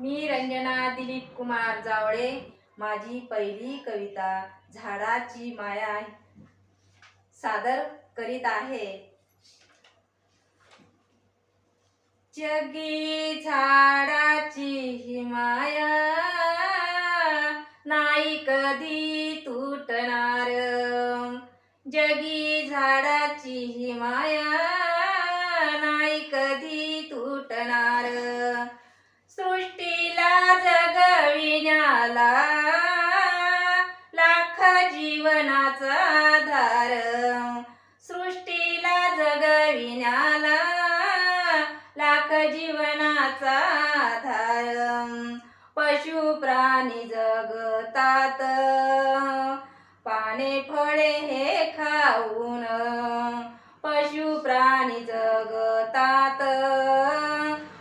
मी रंजना दिलीप कुमार जावळे माझी पहिली कविता झाडाची माया सादर करीत आहे. जगी झाडाची ही माया नाही कधी तुटणार. जगी झाडाची ही माया नाही कधी तुटणार. जीवनाचा आधार. सृष्टीला जगविण्याला लाख जीवनाचा आधार. पशु प्राणी जगतात. पाने फळे हे खाऊन पशु प्राणी जगतात.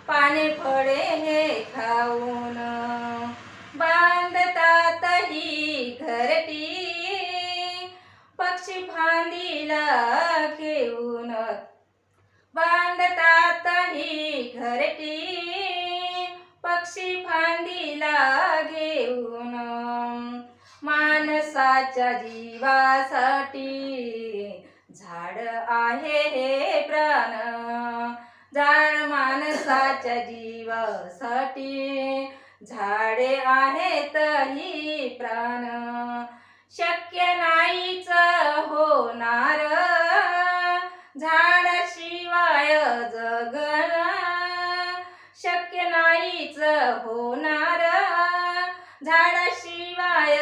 पाने फळे हे खाऊन माणसाच्या जीवासाठी झाड आहे हे प्राण. झाड माणसाच्या जीवासाठी झाडे आहेत ही प्राण. शक्य नाहीच होणार. झाडाशिवाय जगण. शक्य नाहीच होणार. झाडाशिवाय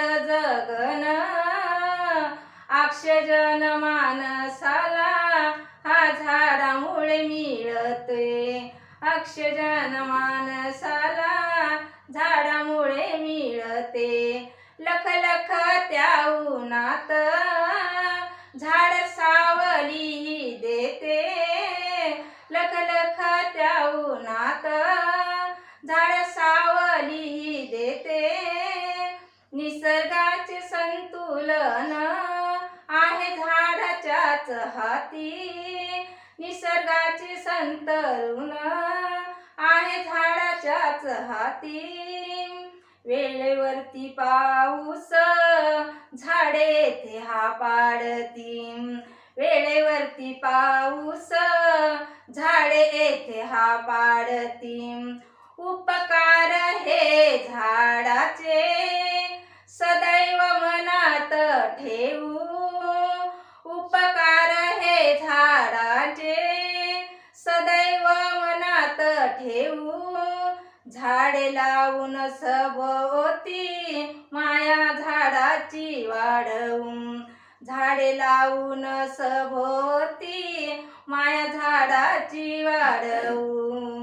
जगण जन मानसाला हा झाडामुळे मिळते. जन मानसाला झाडामुळे मिळते. लख लख त्या उन्हात झाड सावली देते. लख लख त्या उन्हात झाड सावली देते. निसर्गाचे संतुलन झाडाच्याच हाती. निसर्गाचे संतुलन आहे झाडाच्याच हाती. वेळेवरती पाऊस झाडे ते हा पाडती वेळेवरती पाऊस झाडे येथे हा पाडती उपकार हे झाडे लावून सभोवती माया झाडाची वाढवून झाडे लावून सभोवती माया झाडाची वाढवू